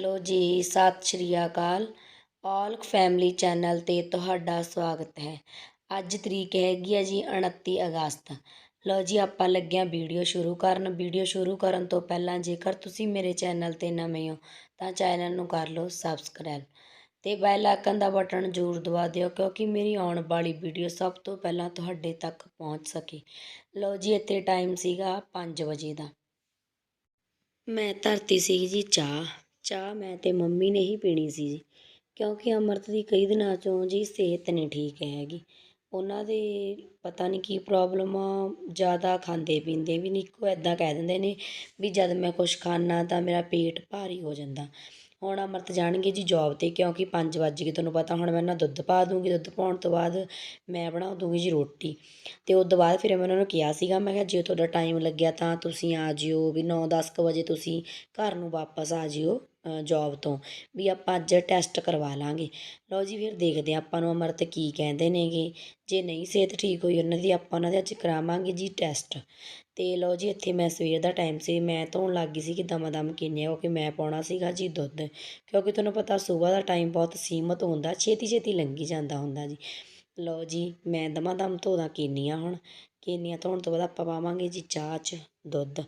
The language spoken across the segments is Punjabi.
ਹੈਲੋ ਜੀ, ਸਤਿ ਸ਼੍ਰੀ ਅਕਾਲ। ਔਲ ਫੈਮਿਲੀ ਚੈਨਲ 'ਤੇ ਤੁਹਾਡਾ ਸਵਾਗਤ ਹੈ। ਅੱਜ ਤਰੀਕ ਹੈਗੀ ਹੈ ਜੀ 29 ਅਗਸਤ। ਲਓ ਜੀ, ਆਪਾਂ ਲੱਗਿਆ ਵੀਡੀਓ ਸ਼ੁਰੂ ਕਰਨ। ਵੀਡੀਓ ਸ਼ੁਰੂ ਕਰਨ ਤੋਂ ਪਹਿਲਾਂ ਜੇਕਰ ਤੁਸੀਂ ਮੇਰੇ ਚੈਨਲ 'ਤੇ ਨਵੇਂ ਹੋ, ਤਾਂ ਚੈਨਲ ਨੂੰ ਕਰ ਲਓ ਸਬਸਕ੍ਰਾਈਬ ਤੇ ਬੈਲ ਆਈਕਨ ਦਾ ਬਟਨ ਜ਼ਰੂਰ ਦਬਾ ਦਿਓ, ਕਿਉਂਕਿ ਮੇਰੀ ਆਉਣ ਵਾਲੀ ਵੀਡੀਓ ਸਭ ਤੋਂ ਪਹਿਲਾਂ ਤੁਹਾਡੇ ਤੱਕ ਪਹੁੰਚ ਸਕੇ। ਲਓ ਜੀ, ਇੱਥੇ ਟਾਈਮ ਸੀਗਾ 5 ਵਜੇ ਦਾ। ਮੈਂ ਧਰਤੀ ਸੀ ਜੀ ਚਾਹ। ਚਾਹ ਮੈਂ ਤੇ ਮੰਮੀ ਨੇ ਹੀ ਪੀਣੀ ਸੀ ਜੀ। ਕਿਉਂਕਿ ਅੰਮ੍ਰਿਤ ਦੀ ਕਈ ਦਿਨਾਂ ਚੋਂ ਜੀ ਸਿਹਤ ਨਹੀਂ ਠੀਕ ਹੈਗੀ। ਉਹਨਾਂ ਦੇ ਪਤਾ ਨਹੀਂ ਕੀ ਪ੍ਰੋਬਲਮ ਆ, ਜ਼ਿਆਦਾ ਖਾਂਦੇ ਪੀਂਦੇ ਵੀ ਨਹੀਂ, ਇੱਕੋ ਇੱਦਾਂ ਕਹਿ ਦਿੰਦੇ ਨੇ ਵੀ ਜਦ ਮੈਂ ਕੁਛ ਖਾਂਦਾ ਤਾਂ ਮੇਰਾ ਪੇਟ ਭਾਰੀ ਹੋ ਜਾਂਦਾ। ਹੁਣ ਅੰਮ੍ਰਿਤ ਜਾਣਗੇ ਜੀ ਜੋਬ 'ਤੇ ਕਿਉਂਕਿ ਪੰਜ ਵੱਜ ਗਏ ਤੁਹਾਨੂੰ ਪਤਾ, ਹੁਣ ਮੈਂ ਨਾ ਦੁੱਧ ਪਾ ਦੂੰਗੀ, ਦੁੱਧ ਪਾਉਣ ਤੋਂ ਬਾਅਦ ਮੈਂ ਬਣਾ ਦੂੰਗੀ ਜੀ ਰੋਟੀ। ਅਤੇ ਉਸ ਤੋਂ ਬਾਅਦ ਫਿਰ ਮੈਂ ਉਹਨਾਂ ਨੂੰ ਕਿਹਾ ਸੀਗਾ, ਮੈਂ ਕਿਹਾ ਜੇ ਤੁਹਾਡਾ ਟਾਈਮ ਲੱਗਿਆ ਤਾਂ ਤੁਸੀਂ ਆ ਜਿਓ ਵੀ ਨੌ ਦਸ ਕੁ ਵਜੇ ਤੁਸੀਂ ਘਰ ਨੂੰ ਵਾਪਸ ਆ ਜਿਓ। ਜੋਬ ਤੋਂ ਵੀ ਆਪਾਂ ਅੱਜ ਟੈਸਟ ਕਰਵਾ ਲਵਾਂਗੇ ਲਓ ਜੀ, ਫਿਰ ਦੇਖਦੇ ਹਾਂ ਆਪਾਂ ਨੂੰ ਅੰਮ੍ਰਿਤ ਕੀ ਕਹਿੰਦੇ ਨੇਗੇ। ਜੇ ਨਹੀਂ ਸਿਹਤ ਠੀਕ ਹੋਈ ਉਹਨਾਂ ਦੀ, ਆਪਾਂ ਉਹਨਾਂ ਦੇ ਅੱਜ ਕਰਾਵਾਂਗੇ ਜੀ ਟੈਸਟ ਅਤੇ ਲਓ ਜੀ, ਇੱਥੇ ਮੈਂ ਸਵੇਰ ਦਾ ਟਾਈਮ ਸੀ, ਮੈਂ ਧੋਣ ਲੱਗ ਗਈ ਸੀ ਕਿ ਦਮਾ ਦਮ ਕਿੰਨੇ ਕਿਉਂਕਿ ਮੈਂ ਪਾਉਣਾ ਸੀਗਾ ਜੀ ਦੁੱਧ। ਕਿਉਂਕਿ ਤੁਹਾਨੂੰ ਪਤਾ ਸਵੇਰ ਦਾ ਟਾਈਮ ਬਹੁਤ ਸੀਮਤ ਹੁੰਦਾ ਛੇਤੀ ਛੇਤੀ ਲੰਘੀ ਜਾਂਦਾ ਹੁੰਦਾ ਜੀ। ਲਓ ਜੀ, ਮੈਂ ਦਮਾ ਦਮ ਧੋਦਾ ਕੀਨੀਆਂ ਹੁਣ। ਕੀਨੀਆਂ ਧੋਣ ਤੋਂ ਬਾਅਦ ਆਪਾਂ ਪਾਵਾਂਗੇ ਜੀ ਚਾਹ 'ਚ ਦੁੱਧ।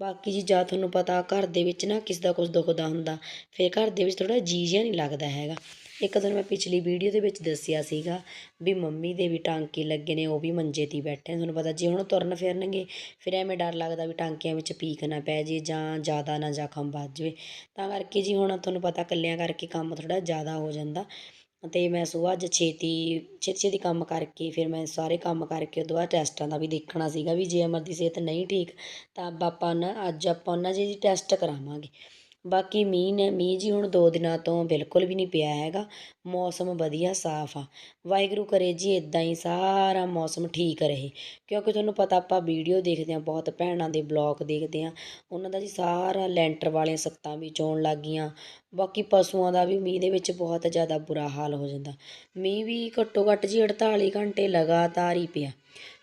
ਬਾਕੀ ਜੀ ਜਾਂ ਤੁਹਾਨੂੰ ਪਤਾ ਘਰ ਦੇ ਵਿੱਚ ਨਾ ਕਿਸ ਦਾ ਕੁਝ ਦੁਖਦਾ ਹੁੰਦਾ, ਫਿਰ ਘਰ ਦੇ ਵਿੱਚ ਥੋੜ੍ਹਾ ਜੀ ਜਿਹਾ ਨਹੀਂ ਲੱਗਦਾ ਹੈਗਾ। ਇੱਕ ਦਿਨ ਮੈਂ ਪਿਛਲੀ ਵੀਡੀਓ ਦੇ ਵਿੱਚ ਦੱਸਿਆ ਸੀਗਾ ਵੀ ਮੰਮੀ ਦੇ ਵੀ ਟਾਂਕੇ ਲੱਗੇ ਨੇ, ਉਹ ਵੀ ਮੰਜੇ 'ਤੇ ਬੈਠੇ ਨੇ। ਤੁਹਾਨੂੰ ਪਤਾ ਜੇ ਹੁਣ ਤੁਰਨ ਫਿਰਨਗੇ, ਫਿਰ ਐਵੇਂ ਡਰ ਲੱਗਦਾ ਵੀ ਟਾਂਕਿਆਂ ਵਿੱਚ ਪੀਕ ਨਾ ਪੈ ਜੇ ਜਾਂ ਜ਼ਿਆਦਾ ਨਾ ਜ਼ਖਮ ਵੱਜ ਜਾਵੇ। ਤਾਂ ਕਰਕੇ ਜੀ ਹੁਣ ਤੁਹਾਨੂੰ ਪਤਾ ਇਕੱਲਿਆਂ ਕਰਕੇ ਕੰਮ ਥੋੜ੍ਹਾ ਜ਼ਿਆਦਾ ਹੋ ਜਾਂਦਾ। ਅਤੇ ਮੈਂ ਸੁਬਾਹ ਅੱਜ ਛੇਤੀ ਛੇਤੀ ਛੇਤੀ ਕੰਮ ਕਰਕੇ ਫਿਰ ਮੈਂ ਸਾਰੇ ਕੰਮ ਕਰਕੇ ਉਦੋਂ ਬਾਅਦ ਟੈਸਟਾਂ ਦਾ ਵੀ ਦੇਖਣਾ ਸੀਗਾ ਵੀ ਜੇ ਅਮਰ ਦੀ ਸਿਹਤ ਨਹੀਂ ਠੀਕ ਤਾਂ ਆਪਾਂ ਨਾ, ਅੱਜ ਆਪਾਂ ਉਹਨਾਂ ਜੀ ਟੈਸਟ ਕਰਾਵਾਂਗੇ। ਬਾਕੀ ਮੀਂਹ ਨੇ ਮੀਂਹ ਜੀ ਹੁਣ ਦੋ ਦਿਨਾਂ ਤੋਂ ਬਿਲਕੁਲ ਵੀ ਨਹੀਂ ਪਿਆ ਹੈਗਾ। ਮੌਸਮ ਵਧੀਆ ਸਾਫ਼ ਆ। ਵਾਹਿਗੁਰੂ ਕਰੇ ਜੀ ਇੱਦਾਂ ਹੀ ਸਾਰਾ ਮੌਸਮ ਠੀਕ ਰਹੇ। ਕਿਉਂਕਿ ਤੁਹਾਨੂੰ ਪਤਾ ਆਪਾਂ ਵੀਡੀਓ ਦੇਖਦੇ ਹਾਂ, ਬਹੁਤ ਭੈਣਾਂ ਦੇ ਬਲੌਗ ਦੇਖਦੇ ਹਾਂ। ਉਹਨਾਂ ਦਾ ਜੀ ਸਾਰਾ ਲੈਂਟਰ ਵਾਲੀਆਂ ਸੱਤਾਂ ਵੀ ਚੋਣ ਲੱਗ ਗਈਆਂ। ਬਾਕੀ ਪਸ਼ੂਆਂ ਦਾ ਵੀ ਮੀਂਹ ਦੇ ਵਿੱਚ ਬਹੁਤ ਜ਼ਿਆਦਾ ਬੁਰਾ ਹਾਲ ਹੋ ਜਾਂਦਾ। ਮੀਂਹ ਵੀ ਘੱਟੋ ਘੱਟ ਜੀ 48 ਘੰਟੇ ਲਗਾਤਾਰ ਹੀ ਪਿਆ।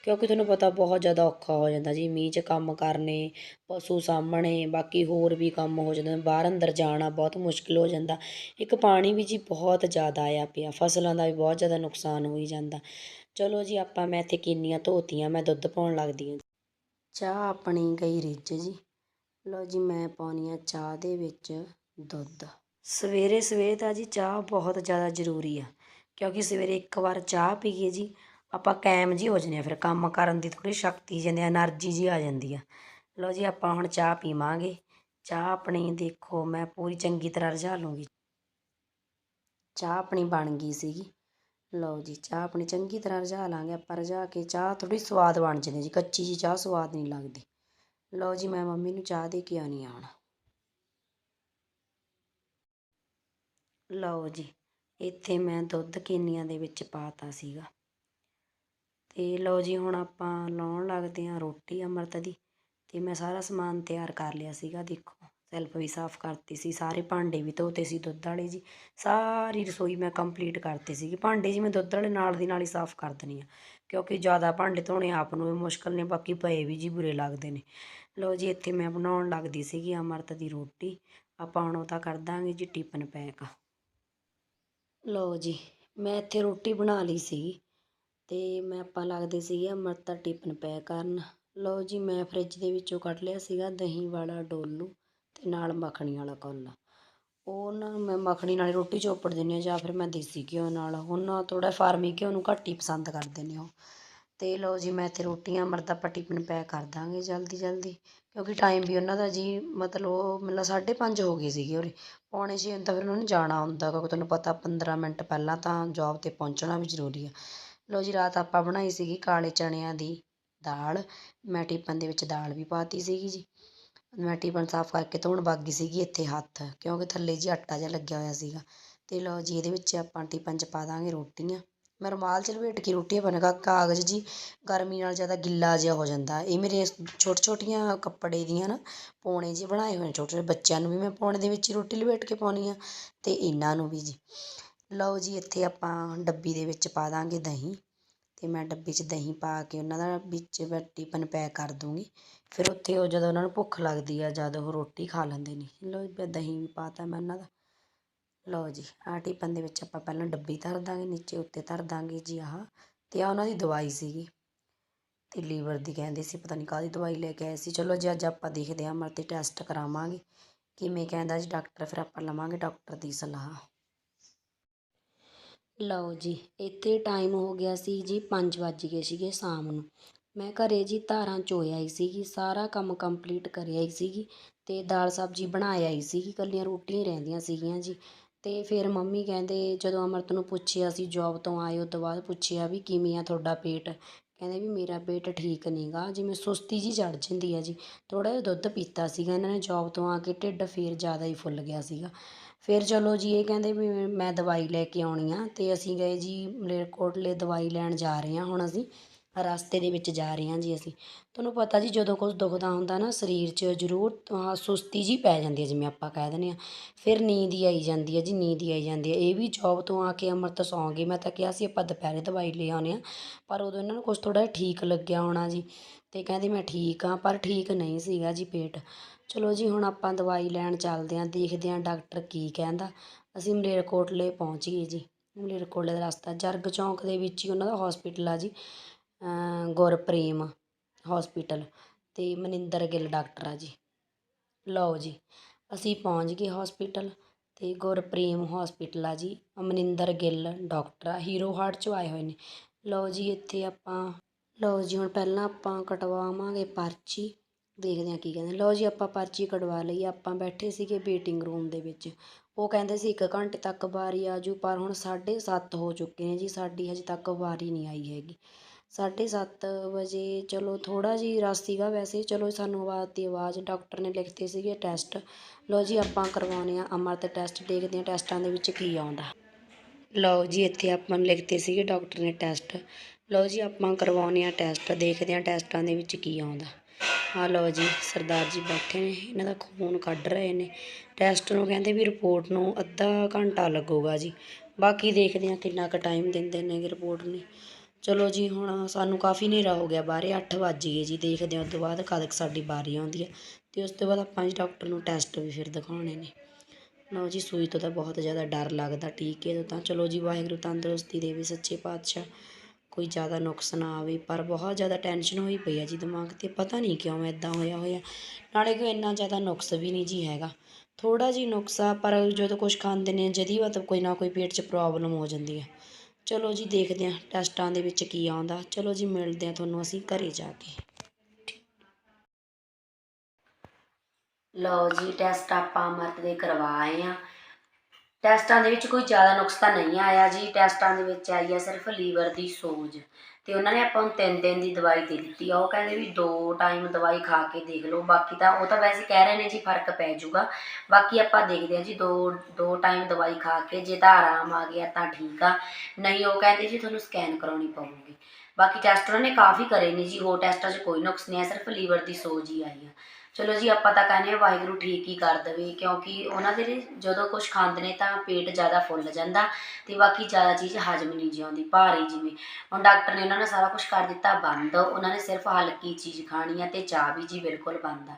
ਕਿਉਂਕਿ ਤੁਹਾਨੂੰ ਪਤਾ ਬਹੁਤ ਜ਼ਿਆਦਾ ਔਖਾ ਹੋ ਜਾਂਦਾ ਜੀ, ਮੀਂਹ 'ਚ ਕੰਮ ਕਰਨੇ, ਪਸ਼ੂ ਸਾਂਭਣੇ, ਬਾਕੀ ਹੋਰ ਵੀ ਕੰਮ ਹੋ ਜਾਂਦੇ ਬਾਹਰ ਅੰਦਰ ਜਾਣਾ ਬਹੁਤ ਮੁਸ਼ਕਿਲ ਹੋ ਜਾਂਦਾ। ਇੱਕ ਪਾਣੀ ਵੀ ਜੀ ਬਹੁਤ ਜ਼ਿਆਦਾ ਆਇਆ ਪਿਆ, ਫਸਲਾਂ ਦਾ ਵੀ ਬਹੁਤ ਜ਼ਿਆਦਾ ਨੁਕਸਾਨ ਹੋਈ ਜਾਂਦਾ। ਚਲੋ ਜੀ, ਆਪਾਂ ਮੈਂ ਇੱਥੇ ਕਿੰਨੀਆਂ ਧੋਤੀਆਂ, ਮੈਂ ਦੁੱਧ ਪਾਉਣ ਲੱਗਦੀ ਹਾਂ। ਚਾਹ ਆਪਣੀ ਗਈ ਰਿੱਝ ਜੀ। ਲਓ ਜੀ, ਮੈਂ ਪਾਉਣੀ ਆ ਚਾਹ ਦੇ ਵਿੱਚ ਦੁੱਧ। ਸਵੇਰੇ ਸਵੇਰੇ ਤਾਂ ਜੀ ਚਾਹ ਬਹੁਤ ਜ਼ਿਆਦਾ ਜ਼ਰੂਰੀ ਆ, ਕਿਉਂਕਿ ਸਵੇਰੇ ਇੱਕ ਵਾਰ ਚਾਹ ਪੀਏ ਜੀ ਆਪਾਂ ਕਾਇਮ ਜੀ ਹੋ ਜਨੇ ਫਿਰ ਕੰਮ ਕਰਨ ਦੀ ਥੋੜੀ ਸ਼ਕਤੀ ਜਾਂਦੀ એનર્ਜੀ ਜੀ ਆ ਜਾਂਦੀ ਆ। ਲਓ ਜੀ ਆਪਾਂ ਹੁਣ ਚਾਹ ਪੀਵਾਂਗੇ। ਚਾਹ ਆਪਣੀ ਦੇਖੋ, ਮੈਂ ਪੂਰੀ ਚੰਗੀ ਤਰ੍ਹਾਂ ਰਝਾ ਲੂੰਗੀ। ਚਾਹ ਆਪਣੀ ਬਣ ਗਈ ਸੀਗੀ। ਲਓ ਜੀ, ਚਾਹ ਆਪਣੀ ਚੰਗੀ ਤਰ੍ਹਾਂ ਰਝਾ ਲਾਂਗੇ। ਆਪਾਂ ਰਝਾ ਕੇ ਚਾਹ ਥੋੜੀ ਸਵਾਦ ਬਣ ਜਾਂਦੀ ਜੀ। ਕੱਚੀ ਜੀ ਚਾਹ ਸਵਾਦ ਨਹੀਂ ਲੱਗਦੀ। ਲਓ ਜੀ, ਮੈਂ ਮੰਮੀ ਨੂੰ ਚਾਹ ਦੇ ਕੇ ਆਣੀ ਆਉਣਾ ਲਓ ਜੀ, ਇੱਥੇ ਮੈਂ ਦੁੱਧ ਕੇਨੀਆਂ ਦੇ ਵਿੱਚ ਪਾਤਾ ਸੀਗਾ। ਅਤੇ ਲਓ ਜੀ, ਹੁਣ ਆਪਾਂ ਲਾਉਣ ਲੱਗਦੇ ਹਾਂ ਰੋਟੀ ਅੰਮ੍ਰਿਤ ਦੀ ਅਤੇ ਮੈਂ ਸਾਰਾ ਸਮਾਨ ਤਿਆਰ ਕਰ ਲਿਆ ਸੀਗਾ, ਦੇਖੋ। ਸੈਲਫ ਵੀ ਸਾਫ਼ ਕਰਤੀ ਸੀ, ਸਾਰੇ ਭਾਂਡੇ ਵੀ ਧੋਤੇ ਸੀ, ਦੁੱਧ ਵਾਲੇ ਜੀ। ਸਾਰੀ ਰਸੋਈ ਮੈਂ ਕੰਪਲੀਟ ਕਰਤੀ ਸੀਗੀ। ਭਾਂਡੇ ਜੀ ਮੈਂ ਦੁੱਧ ਵਾਲੇ ਨਾਲ ਦੀ ਨਾਲ ਹੀ ਸਾਫ਼ ਕਰ ਦਿੰਦੀ ਆ, ਕਿਉਂਕਿ ਜ਼ਿਆਦਾ ਭਾਂਡੇ ਧੋਣੇ ਆਪ ਨੂੰ ਵੀ ਮੁਸ਼ਕਲ ਨੇ, ਬਾਕੀ ਪਏ ਵੀ ਜੀ ਬੁਰੇ ਲੱਗਦੇ ਨੇ। ਲਓ ਜੀ, ਇੱਥੇ ਮੈਂ ਬਣਾਉਣ ਲੱਗਦੀ ਸੀਗੀ ਅੰਮ੍ਰਿਤ ਦੀ ਰੋਟੀ। ਆਪਾਂ ਹੁਣ ਉਹ ਤਾਂ ਕਰ ਦਾਂਗੇ ਜੀ, ਟਿਫਨ ਪੈਕ। ਲਓ ਜੀ, ਮੈਂ ਇੱਥੇ ਰੋਟੀ ਬਣਾ ਲਈ ਸੀ ਅਤੇ ਮੈਂ ਆਪਾਂ ਲੱਗਦੇ ਸੀਗੇ ਅੰਮ੍ਰਿਤ ਟਿਫਨ ਪੈਕ ਕਰਨ। ਲਓ ਜੀ, ਮੈਂ ਫਰਿੱਜ ਦੇ ਵਿੱਚੋਂ ਕੱਢ ਲਿਆ ਸੀਗਾ ਦਹੀਂ ਵਾਲਾ ਡੋਲੂ ਅਤੇ ਨਾਲ ਮੱਖਣੀ ਵਾਲਾ ਕੌਲਾ। ਉਹ ਨੂੰ ਮੈਂ ਮੱਖਣੀ ਨਾਲ ਰੋਟੀ ਚੋਪੜ ਦਿੰਦੀ ਹਾਂ ਜਾਂ ਫਿਰ ਮੈਂ ਦੇਸੀ ਘਿਓ ਨਾਲ। ਉਹਨਾਂ ਥੋੜ੍ਹਾ ਫਾਰਮੀ ਘਿਓ ਨੂੰ ਘੱਟ ਹੀ ਪਸੰਦ ਕਰਦੇ ਨੇ ਉਹ। ਅਤੇ ਲਓ ਜੀ, ਮੈਂ ਇੱਥੇ ਰੋਟੀਆਂ ਅੰਮ੍ਰਿਤ ਆਪਾਂ ਟਿਫਨ ਪੈਕ ਕਰ ਦਾਂਗੇ ਜਲਦੀ ਜਲਦੀ। ਕਿਉਂਕਿ ਟਾਈਮ ਵੀ ਉਹਨਾਂ ਦਾ ਜੀ, ਮਤਲਬ ਉਹ ਮਤਲਬ ਸਾਢੇ ਪੰਜ ਹੋ ਗਏ ਸੀਗੇ ਉਰੇ। ਪੌਣੇ ਛੇ ਤਾਂ ਫਿਰ ਉਹਨਾਂ ਨੇ ਜਾਣਾ ਹੁੰਦਾ, ਕਿਉਂਕਿ ਤੁਹਾਨੂੰ ਪਤਾ 15 ਮਿੰਟ ਪਹਿਲਾਂ ਤਾਂ ਜੋਬ 'ਤੇ ਪਹੁੰਚਣਾ ਵੀ ਜ਼ਰੂਰੀ ਆ। ਲਓ ਜੀ, ਰਾਤ ਆਪਾਂ ਬਣਾਈ ਸੀਗੀ ਕਾਲੇ ਚਣਿਆਂ ਦੀ ਦਾਲ। ਮੈਂ ਟਿਫਨ ਦੇ ਵਿੱਚ ਦਾਲ ਵੀ ਪਾਤੀ ਸੀਗੀ ਜੀ। ਮੈਂ ਟਿਫਨ ਸਾਫ਼ ਕਰਕੇ ਧੋਣ ਬਾਗੀ ਸੀਗੀ ਇੱਥੇ ਹੱਥ, ਕਿਉਂਕਿ ਥੱਲੇ ਜੀ ਆਟਾ ਜਿਹਾ ਲੱਗਿਆ ਹੋਇਆ ਸੀਗਾ। ਅਤੇ ਲਓ ਜੀ, ਇਹਦੇ ਵਿੱਚ ਆਪਾਂ ਟਿਫਨ 'ਚ ਪਾ ਦਾਂਗੇ ਰੋਟੀਆਂ। ਮੈਂ ਰੁਮਾਲ 'ਚ ਲਪੇਟ ਕੇ ਰੋਟੀਆਂ ਬਣਾਗਾ ਕਾਗਜ਼ ਜੀ, ਗਰਮੀ ਨਾਲ ਜ਼ਿਆਦਾ ਗਿੱਲਾ ਜਿਹਾ ਹੋ ਜਾਂਦਾ। ਇਹ ਮੇਰੇ ਛੋਟੇ ਛੋਟੀਆਂ ਕੱਪੜੇ ਦੀਆਂ ਨਾ, ਪੌਣੇ ਜਿਹੇ ਬਣਾਏ ਹੋਏ ਨੇ, ਛੋਟੇ ਛੋਟੇ ਬੱਚਿਆਂ ਨੂੰ ਵੀ ਮੈਂ ਪੌਣੇ ਦੇ ਵਿੱਚ ਹੀ ਰੋਟੀ ਲਪੇਟ ਕੇ ਪਾਉਣੀ ਆ ਅਤੇ ਇਹਨਾਂ ਨੂੰ ਵੀ ਜੀ। ਲਓ ਜੀ, ਇੱਥੇ ਆਪਾਂ ਡੱਬੀ ਦੇ ਵਿੱਚ ਪਾ ਦਾਂਗੇ ਦਹੀਂ ਅਤੇ ਮੈਂ ਡੱਬੀ 'ਚ ਦਹੀਂ ਪਾ ਕੇ ਉਹਨਾਂ ਦਾ ਵਿੱਚ ਮੈਂ ਟਿਫਨ ਪੈਕ ਕਰ ਦੂੰਗੀ। ਫਿਰ ਉੱਥੇ ਉਹ ਜਦੋਂ ਉਹਨਾਂ ਨੂੰ ਭੁੱਖ ਲੱਗਦੀ ਆ, ਜਦ ਉਹ ਰੋਟੀ ਖਾ ਲੈਂਦੇ ਨੇ। ਲਓ ਮੈਂ ਦਹੀਂ ਵੀ ਪਾਤਾ ਮੈਂ ਉਹਨਾਂ ਦਾ। ਲਓ ਜੀ, ਆਹ ਟਿਫਨ ਦੇ ਵਿੱਚ ਆਪਾਂ ਪਹਿਲਾਂ ਡੱਬੀ ਧਰ ਦਾਂਗੇ, ਨੀਚੇ ਉੱਤੇ ਧਰ ਦਾਂਗੇ ਜੀ ਆਹ। ਅਤੇ ਆ ਉਹਨਾਂ ਦੀ ਦਵਾਈ ਸੀਗੀ। ਅਤੇ ਲੀਵਰ ਦੀ ਕਹਿੰਦੇ ਸੀ, ਪਤਾ ਨਹੀਂ ਕਾਹਦੀ ਦਵਾਈ ਲੈ ਕੇ ਆਏ ਸੀ। ਚਲੋ ਜੀ, ਅੱਜ ਆਪਾਂ ਦੇਖਦੇ ਹਾਂ ਅਮਰ ਤੇ ਟੈਸਟ ਕਰਾਵਾਂਗੇ। ਕਿਵੇਂ ਕਹਿੰਦਾ ਜੀ ਡਾਕਟਰ, ਫਿਰ ਆਪਾਂ ਲਵਾਂਗੇ ਡਾਕਟਰ ਦੀ ਸਲਾਹ। ਲਓ ਜੀ, ਇੱਥੇ ਟਾਈਮ ਹੋ ਗਿਆ ਸੀ ਜੀ 5 ਵੱਜ ਗਏ ਸੀਗੇ ਸ਼ਾਮ ਨੂੰ। ਮੈਂ ਘਰੇ ਜੀ ਧਾਰਾਂ ਚੋਇਆ ਹੀ ਸੀਗੀ, ਸਾਰਾ ਕੰਮ ਕੰਪਲੀਟ ਕਰਿਆ ਹੀ ਸੀਗੀ ਤੇ ਦਾਲ ਸਬਜ਼ੀ ਬਣਾ ਆਈ ਸੀਗੀ, ਇਕੱਲੀਆਂ ਰੋਟੀਆਂ ਰਹਿੰਦੀਆਂ ਸੀਗੀਆਂ ਜੀ। ਤੇ ਫਿਰ ਮੰਮੀ ਕਹਿੰਦੇ, ਜਦੋਂ ਅਮਰਤ ਨੂੰ ਪੁੱਛਿਆ ਸੀ ਜੌਬ ਤੋਂ ਆਏ ਉਹ ਤੋਂ ਬਾਅਦ ਪੁੱਛਿਆ ਵੀ ਕਿਵੇਂ ਆ ਤੁਹਾਡਾ ਪੇਟ? ਕਹਿੰਦੇ ਵੀ ਮੇਰਾ ਪੇਟ ਠੀਕ ਨਹੀਂ ਗਾ ਜਿਵੇਂ ਸੁਸਤੀ ਜੀ ਚੜ ਜਾਂਦੀ ਆ ਜੀ। ਥੋੜ੍ਹਾ ਜਿਹਾ ਦੁੱਧ ਪੀਤਾ ਸੀਗਾ, ਇਹਨਾਂ ਨੇ ਜੌਬ ਤੋਂ ਆ ਕੇ ਢਿੱਡ ਫੇਰ ਜ਼ਿਆਦਾ ਹੀ ਫੁੱਲ ਗਿਆ ਸੀਗਾ। ਫਿਰ ਚਲੋ ਜੀ, ਇਹ ਕਹਿੰਦੇ ਵੀ ਮੈਂ ਦਵਾਈ ਲੈ ਕੇ ਆਉਣੀ ਆ ਅਤੇ ਅਸੀਂ ਗਏ ਜੀ ਮਲੇਰਕੋਟਲੇ ਦਵਾਈ ਲੈਣ ਜਾ ਰਹੇ ਹਾਂ ਹੁਣ ਅਸੀਂ, ਰਸਤੇ ਦੇ ਵਿੱਚ ਜਾ ਰਹੇ ਹਾਂ ਜੀ ਅਸੀਂ। ਤੁਹਾਨੂੰ ਪਤਾ ਜੀ, ਜਦੋਂ ਕੁਝ ਦੁਖਦਾ ਹੁੰਦਾ ਨਾ ਸਰੀਰ 'ਚ ਜ਼ਰੂਰ ਆਹ ਸੁਸਤੀ ਜੀ ਪੈ ਜਾਂਦੀ ਹੈ, ਜਿਵੇਂ ਆਪਾਂ ਕਹਿ ਦਿੰਦੇ ਹਾਂ। ਫਿਰ ਨੀਂਦ ਹੀ ਆਈ ਜਾਂਦੀ ਹੈ ਜੀ, ਨੀਂਦ ਹੀ ਆਈ ਜਾਂਦੀ ਹੈ। ਇਹ ਵੀ ਜੌਬ ਤੋਂ ਆ ਕੇ ਅੰਮ੍ਰਿਤ ਸੌਂ ਗਏ। ਮੈਂ ਤਾਂ ਕਿਹਾ ਸੀ, ਆਪਾਂ ਦੁਪਹਿਰੇ ਦਵਾਈ ਲੈ ਆਉਂਦੇ ਹਾਂ, ਪਰ ਉਦੋਂ ਇਹਨਾਂ ਨੂੰ ਕੁਝ ਥੋੜ੍ਹਾ ਜਿਹਾ ਠੀਕ ਲੱਗਿਆ ਹੋਣਾ ਜੀ। ਅਤੇ ਕਹਿੰਦੇ ਮੈਂ ਠੀਕ ਹਾਂ, ਪਰ ਠੀਕ ਨਹੀਂ ਸੀਗਾ ਜੀ ਪੇਟ। ਚਲੋ ਜੀ, ਹੁਣ ਆਪਾਂ ਦਵਾਈ ਲੈਣ ਚੱਲਦੇ ਹਾਂ, ਦੇਖਦੇ ਹਾਂ ਡਾਕਟਰ ਕੀ ਕਹਿੰਦਾ। ਅਸੀਂ ਮਲੇਰਕੋਟਲੇ ਪਹੁੰਚ ਗਏ ਜੀ। ਮਲੇਰਕੋਟਲੇ ਦਾ ਰਸਤਾ, ਜਰਗ ਚੌਂਕ ਦੇ ਵਿੱਚ ਹੀ ਉਹਨਾਂ ਦਾ ਹਸਪੀਟਲ ਆ ਜੀ। ਗੁਰਪ੍ਰੇਮ ਹਸਪੀਟਲ ਤੇ ਮਨਿੰਦਰ ਗਿੱਲ ਡਾਕਟਰ ਆ ਜੀ। ਲਓ ਜੀ, ਅਸੀਂ ਪਹੁੰਚ ਗਏ ਹਸਪੀਟਲ ਤੇ ਗੁਰਪ੍ਰੇਮ ਹਸਪੀਟਲ ਆ ਜੀ। ਮਨਿੰਦਰ ਗਿੱਲ ਡਾਕਟਰ ਆ ਹੀਰੋ ਹਾਰਟ ਚੋਂ ਆਏ ਹੋਏ ਨੇ। ਲਓ ਜੀ, ਇੱਥੇ ਆਪਾਂ, ਲਓ ਜੀ, ਹੁਣ ਪਹਿਲਾਂ ਆਪਾਂ ਕਟਵਾਵਾਂਗੇ ਪਰਚੀ। ਦੇਖਦੇ ਹਾਂ ਕੀ ਕਹਿੰਦੇ। ਲਓ ਜੀ, ਆਪਾਂ ਪਰਚੀ ਕਢਵਾ ਲਈ। ਆਪਾਂ ਬੈਠੇ ਸੀਗੇ ਵੇਟਿੰਗ ਰੂਮ ਦੇ ਵਿੱਚ। ਉਹ ਕਹਿੰਦੇ ਸੀ 1 ਘੰਟੇ ਤੱਕ ਵਾਰੀ ਆ ਜੂ ਪਰ ਹੁਣ 7:30 ਹੋ ਚੁੱਕੇ ਨੇ ਜੀ। ਸਾਡੀ ਹਜੇ ਤੱਕ ਵਾਰੀ ਨਹੀਂ ਆਈ ਹੈਗੀ। 7:30 ਵਜੇ, ਚਲੋ ਥੋੜ੍ਹਾ ਜੀ ਰਸ਼ ਸੀਗਾ ਵੈਸੇ। ਚਲੋ ਸਾਨੂੰ ਆਵਾਜ਼ ਦੀ ਆਵਾਜ਼ ਡਾਕਟਰ ਨੇ ਲਿਖਤੇ ਸੀਗੇ ਟੈਸਟ। ਲਓ ਜੀ, ਆਪਾਂ ਕਰਵਾਉਣੇ ਆ ਅਮਰ ਟੈਸਟ। ਦੇਖਦੇ ਹਾਂ ਟੈਸਟਾਂ ਦੇ ਵਿੱਚ ਕੀ ਆਉਂਦਾ। ਲਓ ਜੀ, ਇੱਥੇ ਆਪਾਂ ਨੂੰ ਲਿਖਤੇ ਸੀਗੇ ਡਾਕਟਰ ਨੇ ਟੈਸਟ। ਲਓ ਜੀ, ਆਪਾਂ ਕਰਵਾਉਣੇ ਆ ਟੈਸਟ। ਦੇਖਦੇ ਹਾਂ ਟੈਸਟਾਂ ਦੇ ਵਿੱਚ ਕੀ ਆਉਂਦਾ। ਆ ਲਓ ਜੀ, ਸਰਦਾਰ ਜੀ ਬੈਠੇ ਨੇ, ਇਹਨਾਂ ਦਾ ਖੂਨ ਕੱਢ ਰਹੇ ਨੇ। ਟੈਸਟ ਨੂੰ ਕਹਿੰਦੇ ਵੀ ਰਿਪੋਰਟ ਨੂੰ ਅੱਧਾ ਘੰਟਾ ਲੱਗੂਗਾ ਜੀ। ਬਾਕੀ ਦੇਖਦੇ ਹਾਂ ਕਿੰਨਾ ਕੁ ਟਾਈਮ ਦਿੰਦੇ ਨੇ ਰਿਪੋਰਟ ਨੇ। ਚਲੋ ਜੀ, ਹੁਣ ਸਾਨੂੰ ਕਾਫੀ ਹਨੇਰਾ ਹੋ ਗਿਆ ਬਾਹਰੇ 8 ਵੱਜ ਗਏ ਜੀ। ਦੇਖਦੇ ਹਾਂ ਉਸ ਤੋਂ ਬਾਅਦ ਕਦ ਕੁ ਸਾਡੀ ਵਾਰੀ ਆਉਂਦੀ ਹੈ। ਤੇ ਉਸ ਤੋਂ ਬਾਅਦ ਆਪਾਂ ਜੀ ਡਾਕਟਰ ਨੂੰ ਟੈਸਟ ਵੀ ਫਿਰ ਦਿਖਾਉਣੇ ਨੇ। ਲਓ ਜੀ, ਸੂਈ ਤੋਂ ਤਾਂ ਬਹੁਤ ਜ਼ਿਆਦਾ ਡਰ ਲੱਗਦਾ ਟੀਕੇ ਤੋਂ ਤਾਂ। ਚਲੋ ਜੀ, ਵਾਹਿਗੁਰੂ ਤੰਦਰੁਸਤੀ ਦੇਵੇ ਸੱਚੇ ਪਾਤਸ਼ਾਹ। ਕੋਈ ਜ਼ਿਆਦਾ ਨੁਕਸ ਨਾ ਆਵੇ, ਪਰ ਬਹੁਤ ਜ਼ਿਆਦਾ ਟੈਨਸ਼ਨ ਹੋਈ ਪਈ ਆ ਜੀ ਦਿਮਾਗ 'ਤੇ, ਪਤਾ ਨਹੀਂ ਕਿਉਂ ਇੱਦਾਂ ਹੋਇਆ ਹੋਇਆ। ਨਾਲੇ ਕੋਈ ਇੰਨਾ ਜ਼ਿਆਦਾ ਨੁਕਸ ਵੀ ਨਹੀਂ ਜੀ ਹੈਗਾ। ਥੋੜ੍ਹਾ ਜੀ ਨੁਕਸ ਆ, ਪਰ ਜਦੋਂ ਕੁਛ ਖਾਂਦੇ ਨੇ ਜਦੀ ਮਤਲਬ ਕੋਈ ਨਾ ਕੋਈ ਪੇਟ 'ਚ ਪ੍ਰੋਬਲਮ ਹੋ ਜਾਂਦੀ ਹੈ ਚਲੋ ਜੀ ਦੇਖਦੇ ਹਾਂ ਟੈਸਟਾਂ ਦੇ ਵਿੱਚ ਕੀ ਆਉਂਦਾ। ਚਲੋ ਜੀ ਮਿਲਦੇ ਹਾਂ ਤੁਹਾਨੂੰ ਅਸੀਂ ਘਰੇ ਜਾ ਕੇ। ਲਓ ਜੀ ਟੈਸਟ ਆਪਾਂ ਅਮਰਤ ਦੇ ਕਰਵਾਏ ਆ ਟੈਸਟਾਂ ਦੇ ਵਿੱਚ ਕੋਈ ਜ਼ਿਆਦਾ ਨੁਕਸ ਤਾਂ ਨਹੀਂ ਆਇਆ ਜੀ। ਟੈਸਟਾਂ ਦੇ ਵਿੱਚ ਆਈ ਆ ਸਿਰਫ ਲੀਵਰ ਦੀ ਸੋਜ। ਤੇ ਉਹਨਾਂ ਨੇ ਆਪਾਂ ਨੂੰ ਤਿੰਨ ਦਿਨ ਦੀ ਦਵਾਈ ਦੇ ਦਿੱਤੀ ਆ। ਉਹ ਕਹਿੰਦੇ ਵੀ ਦੋ ਟਾਈਮ ਦਵਾਈ ਖਾ ਕੇ ਦੇਖ ਲਓ। ਬਾਕੀ ਤਾਂ ਉਹ ਤਾਂ ਵੈਸੇ ਕਹਿ ਰਹੇ ਨੇ ਜੀ ਫ਼ਰਕ ਪੈ ਜਾਊਗਾ। ਬਾਕੀ ਆਪਾਂ ਦੇਖਦੇ ਹਾਂ ਜੀ ਦੋ ਦੋ ਟਾਈਮ ਦਵਾਈ ਖਾ ਕੇ ਜੇ ਤਾਂ ਆਰਾਮ ਆ ਗਿਆ ਤਾਂ ਠੀਕ ਆ। ਨਹੀਂ, ਉਹ ਕਹਿੰਦੇ ਜੀ ਤੁਹਾਨੂੰ ਸਕੈਨ ਕਰਾਉਣੀ ਪਊਗੀ। ਬਾਕੀ ਟੈਸਟ ਉਹਨਾਂ ਨੇ ਕਾਫੀ ਕਰੇ ਨੇ ਜੀ। ਹੋਰ ਟੈਸਟਾਂ 'ਚ ਕੋਈ ਨੁਕਸ ਨਹੀਂ ਆ। ਸਿਰਫ ਲੀਵਰ ਦੀ ਸੋਜ ਹੀ ਆਈ ਆ। ਚਲੋ ਜੀ, ਆਪਾਂ ਤਾਂ ਕਹਿੰਦੇ ਹਾਂ ਵਾਹਿਗੁਰੂ ਠੀਕ ਹੀ ਕਰ ਦੇਵੇ, ਕਿਉਂਕਿ ਉਹਨਾਂ ਦੇ ਲਈ ਜਦੋਂ ਕੁਝ ਖਾਂਦੇ ਨੇ ਤਾਂ ਪੇਟ ਜ਼ਿਆਦਾ ਫੁੱਲ ਜਾਂਦਾ ਤੇ ਬਾਕੀ ਜ਼ਿਆਦਾ ਚੀਜ਼ ਹਜਮ ਨਹੀਂ ਜੀ ਆਉਂਦੀ, ਭਾਰੀ ਜਿਵੇਂ। ਹੁਣ ਡਾਕਟਰ ਨੇ ਉਹਨਾਂ ਨੇ ਸਾਰਾ ਕੁਝ ਕਰ ਦਿੱਤਾ, ਬੰਦ। ਉਹਨਾਂ ਨੇ ਸਿਰਫ ਹਲਕੀ ਚੀਜ਼ ਖਾਣੀ ਆ ਤੇ ਚਾਹ ਵੀ ਜੀ ਬਿਲਕੁਲ ਬੰਦ ਆ।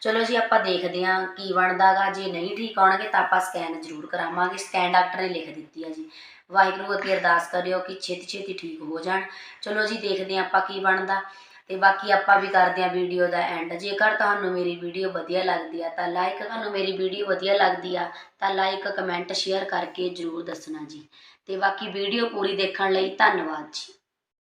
ਚਲੋ ਜੀ, ਆਪਾਂ ਦੇਖਦੇ ਹਾਂ ਕੀ ਬਣਦਾਗਾ। ਜੇ ਨਹੀਂ ਠੀਕ ਆਉਣਗੇ ਤਾਂ ਆਪਾਂ ਸਕੈਨ ਜ਼ਰੂਰ ਕਰਾਵਾਂਗੇ। ਸਕੈਨ ਡਾਕਟਰ ਨੇ ਲਿਖ ਦਿੱਤੀ ਆ ਜੀ। ਵਾਹਿਗੁਰੂ ਅੱਗੇ ਅਰਦਾਸ ਕਰਿਓ ਕਿ ਛੇਤੀ ਛੇਤੀ ਠੀਕ ਹੋ ਜਾਣ। ਚਲੋ ਜੀ, ਦੇਖਦੇ ਹਾਂ ਆਪਾਂ ਕੀ ਬਣਦਾ। ਤੇ ਬਾਕੀ ਆਪਾਂ ਵੀ ਕਰਦੇ ਹਾਂ ਵੀਡੀਓ ਦਾ ਐਂਡ ਜੇਕਰ ਤੁਹਾਨੂੰ ਮੇਰੀ ਵੀਡੀਓ ਵਧੀਆ ਲੱਗਦੀ ਆ, ਤਾਂ ਲਾਈਕ ਤੁਹਾਨੂੰ ਮੇਰੀ ਵੀਡੀਓ ਵਧੀਆ ਲੱਗਦੀ ਆ, ਤਾਂ ਲਾਈਕ ਕਮੈਂਟ ਸ਼ੇਅਰ ਕਰਕੇ ਜਰੂਰ ਦੱਸਣਾ ਜੀ। ਤੇ ਬਾਕੀ ਵੀਡੀਓ ਪੂਰੀ ਦੇਖਣ ਲਈ ਧੰਨਵਾਦ ਜੀ।